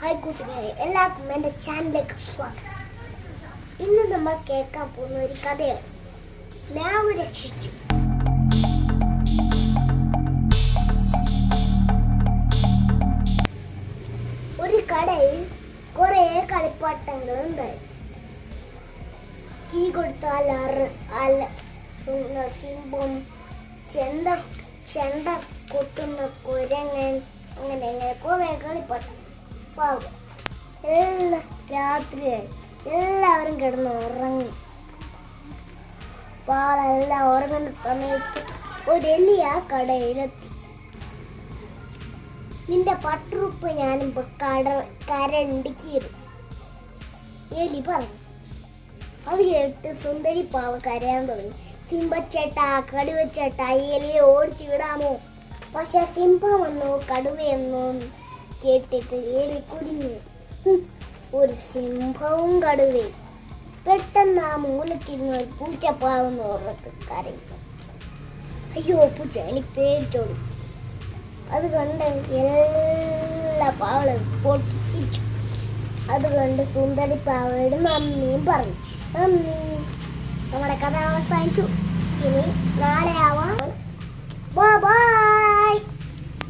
Hi കൂട്ടുകാരെ എല്ലാവർക്കും എന്റെ ചാനലിലേക്ക് സ്വാഗതം. ഇന്ന് നമ്മൾ കേൾക്കാൻ പോകുന്ന ഒരു കഥയാണ്. മാവ് രക്ഷിച്ചു. ഒരു കടയിൽ കുറേ കളിപ്പാട്ടങ്ങൾ ഉണ്ടായി കീ കൊടുത്താൽ അല സിംബം ചെണ്ട ചെണ്ട കൊട്ടുന്ന കുരങ്ങൻ അങ്ങനെ അങ്ങനെ കുറേ കളിപ്പാട്ടം പാവം എല്ലാ രാത്രിയായി. എല്ലാവരും കിടന്ന് ഉറങ്ങി. പാളെല്ലാം ഉറങ്ങുന്ന സമയത്ത് ഒരു ആ കടയിലെത്തി. നിന്റെ പട്ടുറുപ്പ് ഞാനിപ്പോ കട കരണ്ടി കീറും എലി പറഞ്ഞു. അത് കേട്ട് സുന്ദരി പാവ കരയാൻ തുടങ്ങി. സിംബച്ചേട്ടാ കടുവച്ചേട്ടാ എലിയെ ഓടിച്ചു വിടാമോ? പക്ഷെ സിംഹം വന്നു കേട്ടിട്ട് എലി കുടുങ്ങി ഒരു സിംഹവും കടുവയും പെട്ടെന്ന് ആ മൂലക്കിരുന്ന് ഒരു പൂച്ചപ്പാവെന്ന് ഉറക്കെ കരയും അയ്യോ പൂച്ച എനിക്ക് പേടിച്ചോളൂ അത് കണ്ട് എല്ലാ പാവളും പൊട്ടിച്ചു അത് കണ്ട് സുന്ദരി പാവയുടെ മമ്മിയും പറഞ്ഞു മമ്മി നമ്മുടെ കഥ അവസാനിച്ചു ഇനി നാളെ ആവാം